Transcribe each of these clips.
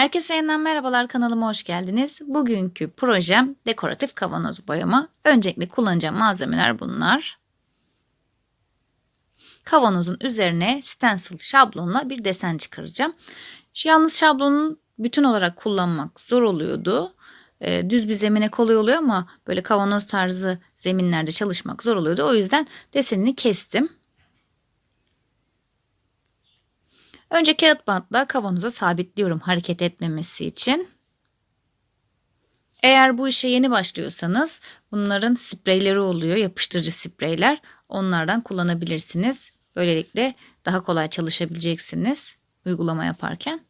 Herkese yeniden merhabalar kanalıma hoş geldiniz. Bugünkü projem dekoratif kavanoz boyama. Öncelikle kullanacağım malzemeler bunlar. Kavanozun üzerine stencil şablonla bir desen çıkaracağım. Yalnız şablonun bütün olarak kullanmak zor oluyordu. Ee, düz bir zemine kolay oluyor ama böyle kavanoz tarzı zeminlerde çalışmak zor oluyordu. O yüzden desenini kestim. Önce kağıt bantla kavanoza sabitliyorum hareket etmemesi için. Eğer bu işe yeni başlıyorsanız bunların spreyleri oluyor, yapıştırıcı spreyler. Onlardan kullanabilirsiniz. Böylelikle daha kolay çalışabileceksiniz uygulama yaparken.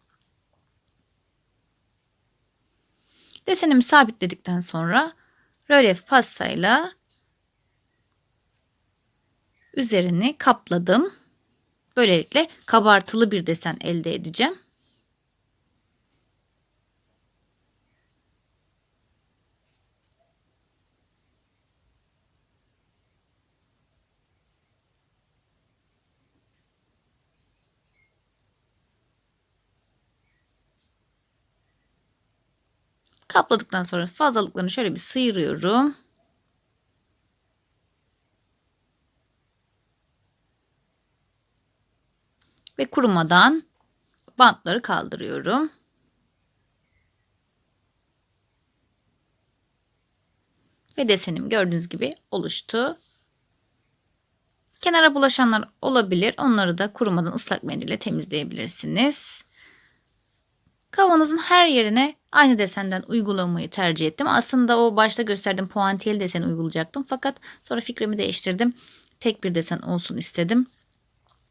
Desenimi sabitledikten sonra rölyef pastayla üzerini kapladım. Böylelikle kabartılı bir desen elde edeceğim. Kapladıktan sonra fazlalıklarını şöyle bir sıyırıyorum. Ve kurumadan bantları kaldırıyorum. Ve desenim gördüğünüz gibi oluştu. Kenara bulaşanlar olabilir. Onları da kurumadan ıslak mendille temizleyebilirsiniz. Kavanozun her yerine aynı desenden uygulamayı tercih ettim. Aslında o başta gösterdiğim puantiyeli deseni uygulayacaktım. Fakat sonra fikrimi değiştirdim. Tek bir desen olsun istedim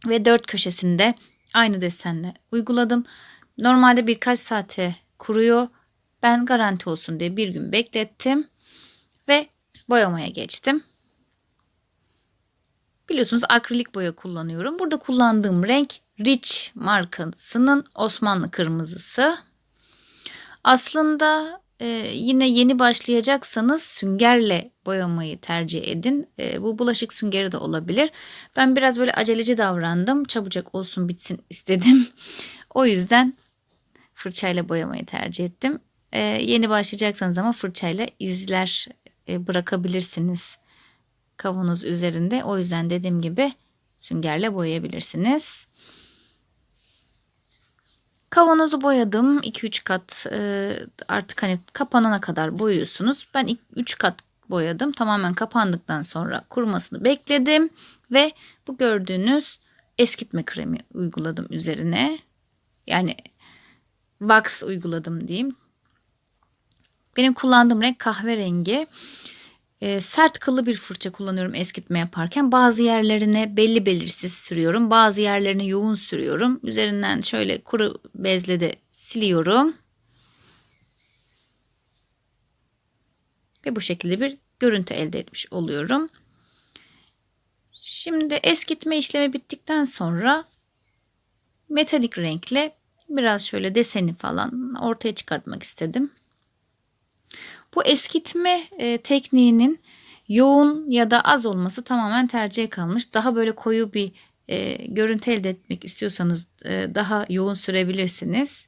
ve dört köşesinde aynı desenle uyguladım. Normalde birkaç saate kuruyor. Ben garanti olsun diye bir gün beklettim ve boyamaya geçtim. Biliyorsunuz akrilik boya kullanıyorum. Burada kullandığım renk Rich markasının Osmanlı kırmızısı. Aslında e, yine yeni başlayacaksanız süngerle boyamayı tercih edin. E, bu bulaşık süngeri de olabilir. Ben biraz böyle aceleci davrandım. Çabucak olsun bitsin istedim. o yüzden fırçayla boyamayı tercih ettim. E, yeni başlayacaksanız ama fırçayla izler e, bırakabilirsiniz kavanoz üzerinde. O yüzden dediğim gibi süngerle boyayabilirsiniz. Kavanozu boyadım. 2-3 kat e, artık hani kapanana kadar boyuyorsunuz. Ben 3 kat boyadım. Tamamen kapandıktan sonra kurumasını bekledim. Ve bu gördüğünüz eskitme kremi uyguladım üzerine. Yani wax uyguladım diyeyim. Benim kullandığım renk kahverengi e, sert kıllı bir fırça kullanıyorum eskitme yaparken. Bazı yerlerine belli belirsiz sürüyorum. Bazı yerlerine yoğun sürüyorum. Üzerinden şöyle kuru bezle de siliyorum. Ve bu şekilde bir görüntü elde etmiş oluyorum. Şimdi eskitme işlemi bittikten sonra metalik renkle biraz şöyle deseni falan ortaya çıkartmak istedim. Bu eskitme e, tekniğinin yoğun ya da az olması tamamen tercihe kalmış. Daha böyle koyu bir e, görüntü elde etmek istiyorsanız e, daha yoğun sürebilirsiniz.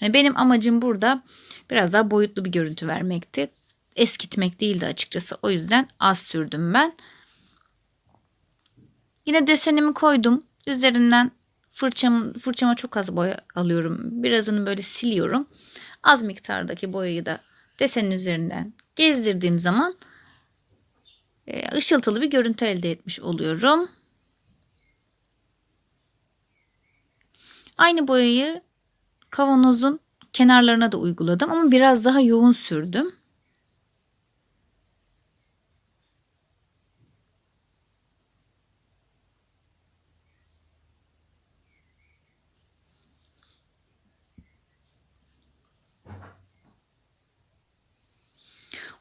Yani benim amacım burada biraz daha boyutlu bir görüntü vermekti. Eskitmek değildi açıkçası. O yüzden az sürdüm ben. Yine desenimi koydum. Üzerinden fırçam, fırçama çok az boya alıyorum. Birazını böyle siliyorum az miktardaki boyayı da desenin üzerinden gezdirdiğim zaman e, ışıltılı bir görüntü elde etmiş oluyorum. Aynı boyayı kavanozun kenarlarına da uyguladım ama biraz daha yoğun sürdüm.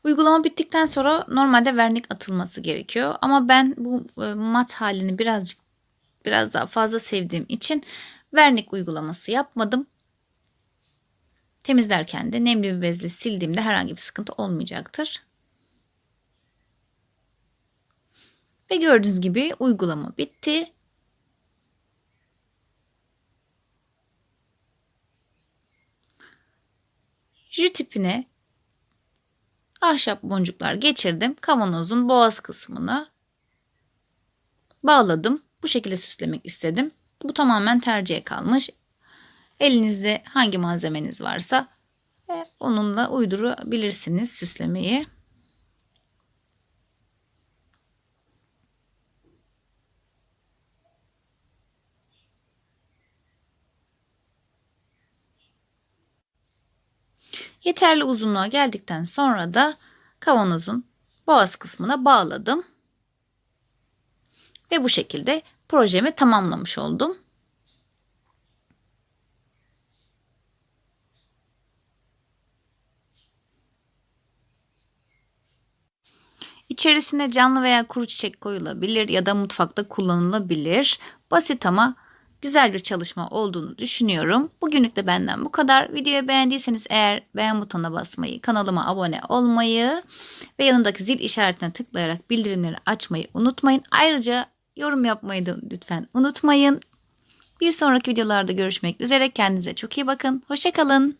Uygulama bittikten sonra normalde vernik atılması gerekiyor. Ama ben bu e, mat halini birazcık biraz daha fazla sevdiğim için vernik uygulaması yapmadım. Temizlerken de nemli bir bezle sildiğimde herhangi bir sıkıntı olmayacaktır. Ve gördüğünüz gibi uygulama bitti. jü tipine ahşap boncuklar geçirdim. Kavanozun boğaz kısmına bağladım. Bu şekilde süslemek istedim. Bu tamamen tercihe kalmış. Elinizde hangi malzemeniz varsa e, onunla uydurabilirsiniz süslemeyi. Yeterli uzunluğa geldikten sonra da kavanozun boğaz kısmına bağladım. Ve bu şekilde projemi tamamlamış oldum. İçerisine canlı veya kuru çiçek koyulabilir ya da mutfakta kullanılabilir. Basit ama güzel bir çalışma olduğunu düşünüyorum. Bugünlük de benden bu kadar. Videoyu beğendiyseniz eğer beğen butonuna basmayı, kanalıma abone olmayı ve yanındaki zil işaretine tıklayarak bildirimleri açmayı unutmayın. Ayrıca yorum yapmayı da lütfen unutmayın. Bir sonraki videolarda görüşmek üzere. Kendinize çok iyi bakın. Hoşçakalın.